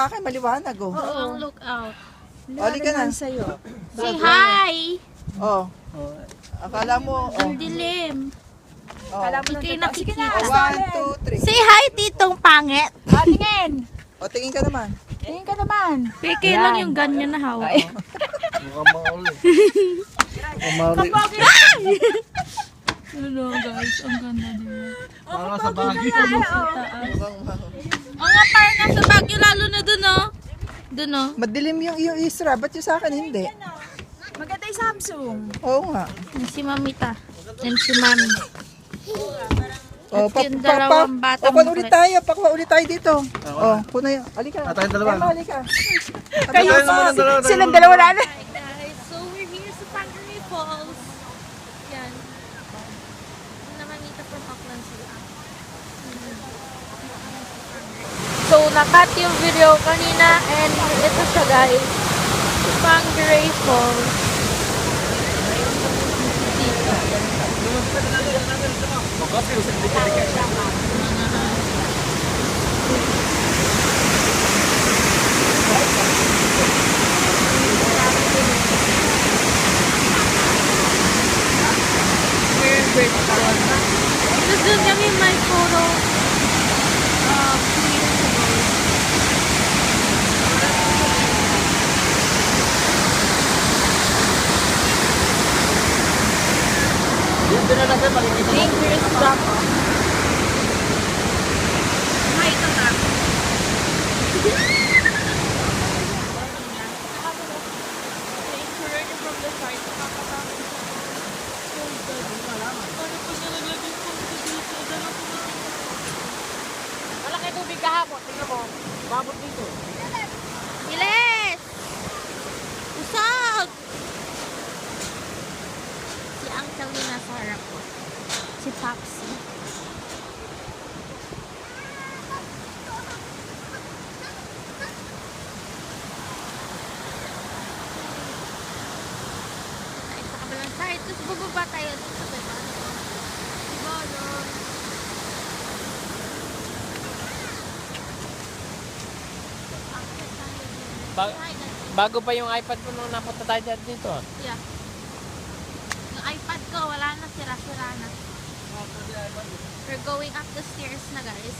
akin, maliwanag oh. Oo, ang lookout. Oli ka na. sa'yo. Say hi! Oh. Akala mo, oh. Ang dilim. oh. Alam mo kayo Sige nakikita. na. One, two, three. Say hi, titong pangit. Ah, tingin. O, tingin ka naman. Tingin ka naman. Peke lang yung ganyan na hawak. Mukhang mauli. Mukhang mauli. Hello guys, ang ganda din. Parang sa. Mukhang ma- Oo nga, parang nasa Baguio lalo na dun, oh. Dun, oh. Madilim yung yung isra, ba't yung sa akin hindi? Maganda yung Samsung. Oo nga. Yung si Mamita. And si Mami. Oh, At yung dalawang batang Pakuha ulit mukre. tayo, pakuha ulit tayo dito. Oh, kuna yun. Halika. Ah, tayong dalawa. Emma, halika. Kayo pa. ang Silang dalawa na. Hi guys, so we're here sa Pangaray Falls. Yan. Na Mamita So, nakat yung video kanina and ito siya guys. Pangaray Falls. Dito. We're in Bridgetown. Tapos doon kami may photo uh, two years ago. Na natin, makikita mo. Dangerous drop. Hi, ito na. Malaki tubig kahapon. Tingnan mo. Babot dito. Bilis! Usog! Si Uncle yung nasa harap ko. Sa kabilang side. Tapos bubaba tayo sa diba? Diba, no? Tayo. Ba-. Bago pa yung iPad ko nung napunta tayo dito. ah. Yeah. Yung iPad ko, wala na, sira-sira na. We're going up the stairs na, guys.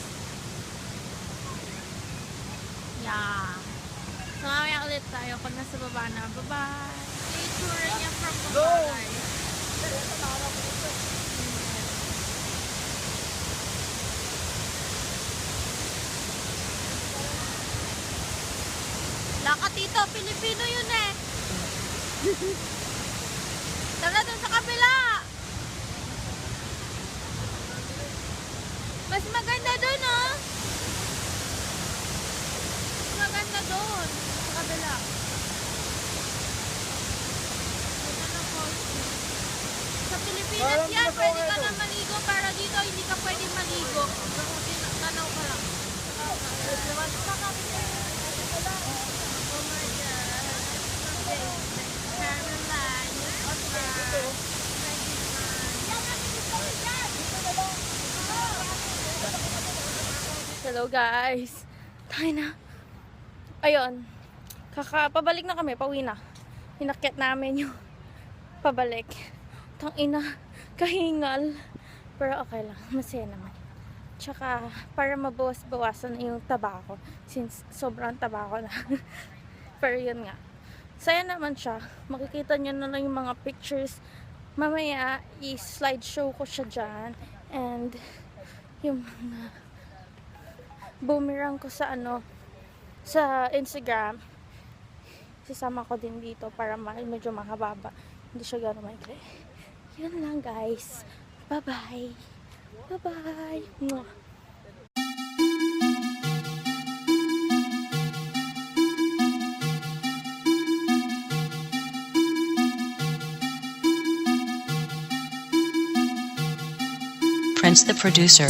Yeah. So, mamaya ulit tayo pag nasa baba na. Bye-bye! Tour niya from baba, guys. Laka tito, Pilipino yun eh. Tara dun sa kabila. Mas maganda dun oh. Mas maganda dun. Sa kabila. Ganda ng falls. Sa Pilipinas yan, pwede ka na maligo. Para dito, hindi ka pwede maligo. Tanaw ka lang. Oh my God. Hello guys. Tayo na. Ayun. Kakapabalik na kami. Pauwi na. Hinakit namin yung pabalik. Tang ina. Kahingal. Pero okay lang. Masaya naman. Tsaka, para mabawas-bawasan yung tabako. Since sobrang tabako na. Pero yun nga. Saya naman siya. Makikita nyo na lang yung mga pictures. Mamaya, i-slideshow ko siya dyan. And, yung mga boomerang ko sa ano, sa Instagram. Sisama ko din dito para medyo mahababa. Hindi siya gano'ng maikli. Yun lang guys. Bye-bye. Bye-bye. Mwah. Prince the producer.